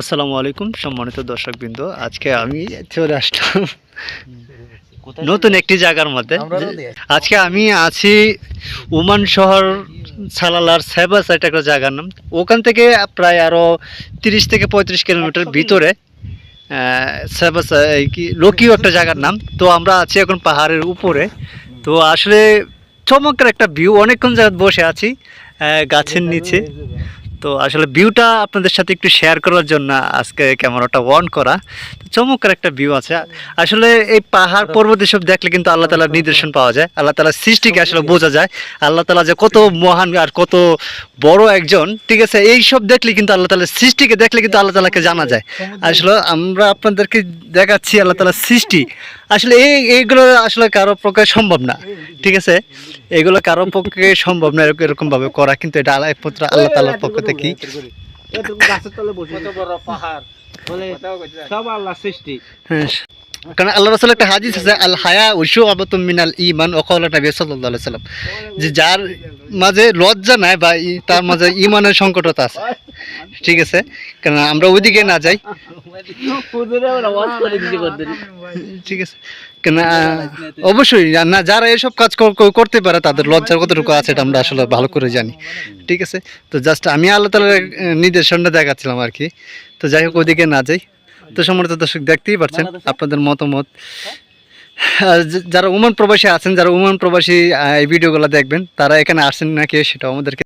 আসসালামু আলাইকুম সম্মানিত দর্শকবৃন্দ। আজকে আমি চলে আসলাম নতুন একটি জায়গার মধ্যে। আজকে আমি আছি ওমান শহর সালালার সাইবার সাইট একটা জায়গার নাম। ওখান থেকে প্রায় আরও তিরিশ থেকে পঁয়ত্রিশ কিলোমিটার ভিতরে সাইবার কি লোকিও একটা জায়গার নাম। তো আমরা আছি এখন পাহাড়ের উপরে। তো আসলে চমৎকার একটা ভিউ। অনেকক্ষণ জায়গা বসে আছি গাছের নিচে। তো আসলে ভিউটা আপনাদের সাথে একটু শেয়ার করার জন্য আজকে ক্যামেরাটা অন করা। তো চমৎকার একটা ভিউ আছে। আসলে এই পাহাড় পর্বত এসব দেখলে কিন্তু আল্লাহ তালার নিদর্শন পাওয়া যায়। আল্লাহ তালার সৃষ্টিকে আসলে বোঝা যায়। আল্লাহ তালা যে কত মহান আর কত বড় একজন ঠিক আছে? এই সব দেখলে কিন্তু আল্লাহ তালার সৃষ্টিকে দেখলে কিন্তু আল্লাহ তালাকে জানা যায়। আসলে আমরা আপনাদেরকে দেখাচ্ছি আল্লাহ তালার সৃষ্টি। আসলে এই এইগুলো আসলে কারও পক্ষে সম্ভব না ঠিক আছে? এগুলো কারও পক্ষে সম্ভব না এরকম এরকম ভাবে করা কিন্তু এটা আল্লাহ পুত্র আল্লাহ তালার পক্ষ থেকে। গাছের তলে বসে বড় পাহাড়। সব আল্লাহ সৃষ্টি। হ্যাঁ, কারণ আল্লাহ রাসূল একটা হাদিস আছে আল হায়া উশু আবাতুম মিনাল ইমান ও কওলা নবী আলাইহি সাল্লাম যে যার মাঝে লজ্জা নাই বা তার মাঝে ইমানের সংকটতা আছে। ঠিক আছে? কারণ আমরা ওইদিকে না যাই। ঠিক আছে? কেন অবশ্যই না, যারা এসব কাজ কর- কর- করতে পারে, তাদের লজ্জার কতটুকু আছে এটা আমরা আসলে ভালো করে জানি। ঠিক আছে? তো জাস্ট আমি আল্লাহ তালার নির্দেশনটা দেখাচ্ছিলাম আর কি। তো যাই হোক ওদিকে না যাই। তো সম্মানিত দর্শক দেখতেই পারছেন আপনাদের মতামত। যারা উমান প্রবাসী আছেন যারা উমান প্রবাসী আহ, এই ভিডিওগুলো দেখবেন তারা এখানে আসেন নাকি সেটাও আমাদেরকে